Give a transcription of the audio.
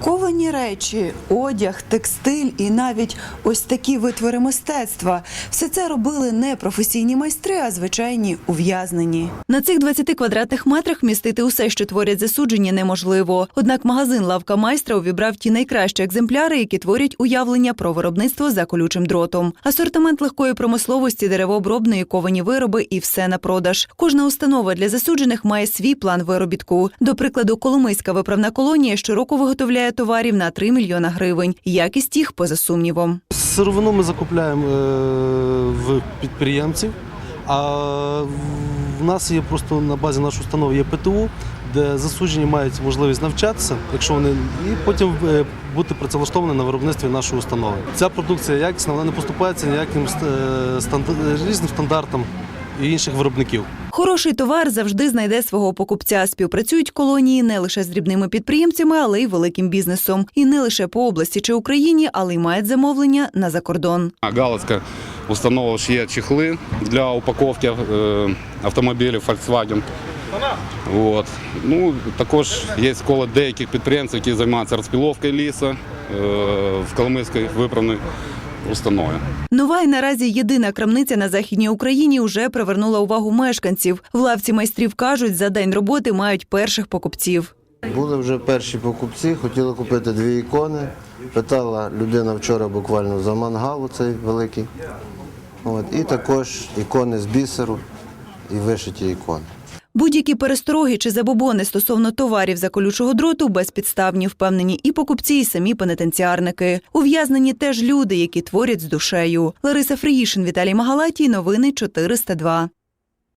Ковані речі, одяг, текстиль і навіть ось такі витвори мистецтва. Все це робили не професійні майстри, а звичайні ув'язнені. На цих 20 квадратних метрах вмістити усе, що творять засуджені, неможливо. Однак магазин лавка майстра увібрав ті найкращі екземпляри, які творять уявлення про виробництво за колючим дротом. Асортимент легкої промисловості, деревообробної, ковані вироби і все на продаж. Кожна установа для засуджених має свій план виробітку. До прикладу, Коломийська виправна колонія щороку виготовляє товарів на 3 мільйона гривень. Якість їх поза сумнівом. Сировину ми закупляємо е, в підприємців, а в нас є просто на базі нашої установи є ПТУ, де засуджені мають можливість навчатися, якщо вони і потім е, бути працевлаштовані на виробництві нашої установи. Ця продукція якісна, вона не поступається ніяким е, різним стандартам і інших виробників. Хороший товар завжди знайде свого покупця. Співпрацюють колонії не лише з дрібними підприємцями, але й великим бізнесом. І не лише по області чи Україні, але й мають замовлення на закордон. Галицька установа шиє чехли для упаковки е, автомобілів Volkswagen. От. Ну, також є коло деяких підприємців, які займаються розпіловкою лісу е, в Коломийській виправній установі. Нова і наразі єдина крамниця на західній Україні вже привернула увагу мешканців. В лавці майстрів кажуть, за день роботи мають перших покупців. Були вже перші покупці, хотіли купити дві ікони. Питала людина вчора буквально за мангал цей великий. От. І також ікони з бісеру і вишиті ікони. Будь-які перестороги чи забобони стосовно товарів за колючого дроту безпідставні, впевнені і покупці, і самі пенітенціарники. Ув'язнені теж люди, які творять з душею. Лариса Фріїшин, Віталій Магалатій. Новини 402.